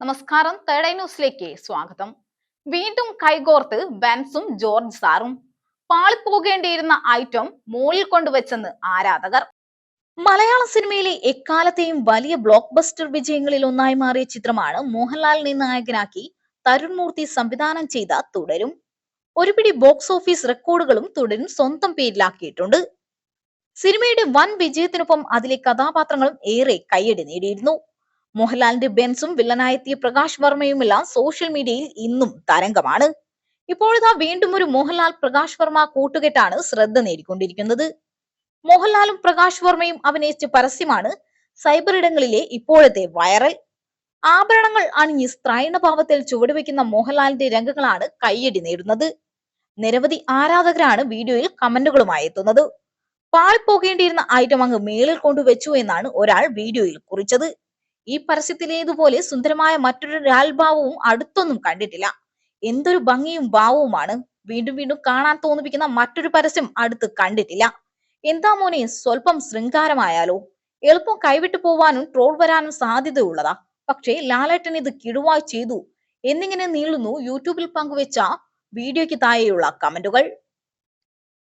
നമസ്കാരം തേർഡ് ന്യൂസിലേക്ക് സ്വാഗതം. വീണ്ടും കൈകോർത്ത് ബെൻസും ജോർജ് സാറും പാളിപ്പോകേണ്ടിയിരുന്ന ഐറ്റം മോളിൽ കൊണ്ടുവച്ചെന്ന് ആരാധകർ. മലയാള സിനിമയിലെ എക്കാലത്തെയും വലിയ ബ്ലോക്ക് ബസ്റ്റർ വിജയങ്ങളിൽ ഒന്നായി മാറിയ ചിത്രമാണ് മോഹൻലാലിനെ നായകനാക്കി തരുൺ മൂർത്തി സംവിധാനം ചെയ്ത തുടരും. ഒരുപിടി ബോക്സ് ഓഫീസ് റെക്കോർഡുകളും തുടരും സ്വന്തം പേരിലാക്കിയിട്ടുണ്ട്. സിനിമയുടെ വൻ വിജയത്തിനൊപ്പം അതിലെ കഥാപാത്രങ്ങളും ഏറെ കയ്യടി നേടിയിരുന്നു. മോഹൻലാലിന്റെ ബെൻസും വില്ലനായെത്തിയ പ്രകാശ് വർമ്മയുമെല്ലാം സോഷ്യൽ മീഡിയയിൽ ഇന്നും തരംഗമാണ്. ഇപ്പോഴിതാ വീണ്ടും ഒരു മോഹൻലാൽ പ്രകാശ് വർമ്മ കൂട്ടുകെട്ടാണ് ശ്രദ്ധ നേടിക്കൊണ്ടിരിക്കുന്നത്. മോഹൻലാലും പ്രകാശ് വർമ്മയും അഭിനയിച്ച പരസ്യമാണ് സൈബർ ഇടങ്ങളിലെ ഇപ്പോഴത്തെ വൈറൽ. ആഭരണങ്ങൾ അണിഞ്ഞ് സ്ത്രൈണഭാവത്തിൽ ചുവടുവെക്കുന്ന മോഹൻലാലിന്റെ രംഗങ്ങളാണ് കയ്യടി നേടുന്നത്. നിരവധി ആരാധകരാണ് വീഡിയോയിൽ കമന്റുകളുമായി എത്തുന്നത്. പാളിപ്പോകേണ്ടിയിരുന്ന ഐറ്റം അങ്ങ് മേളിൽ കൊണ്ടുവച്ചു എന്നാണ് ഒരാൾ വീഡിയോയിൽ കുറിച്ചത്. ഈ പരസ്യത്തിലേതുപോലെ സുന്ദരമായ മറ്റൊരു രാൽഭാവവും അടുത്തൊന്നും കണ്ടിട്ടില്ല. എന്തൊരു ഭംഗിയും ഭാവവുമാണ് വീണ്ടും വീണ്ടും കാണാൻ തോന്നിപ്പിക്കുന്ന മറ്റൊരു പരസ്യം അടുത്ത് കണ്ടിട്ടില്ല. എന്താ മോനെ സ്വല്പം ശൃംഗാരമായാലോ? എളുപ്പം കൈവിട്ടു പോവാനും ട്രോൾ വരാനും സാധ്യതയുള്ളതാ. പക്ഷേ ലാലേട്ടൻ ഇത് കിടുവായി ചെയ്തു. എന്നിങ്ങനെ നീളുന്നു യൂട്യൂബിൽ പങ്കുവെച്ച വീഡിയോയ്ക്ക് താഴെയുള്ള കമന്റുകൾ.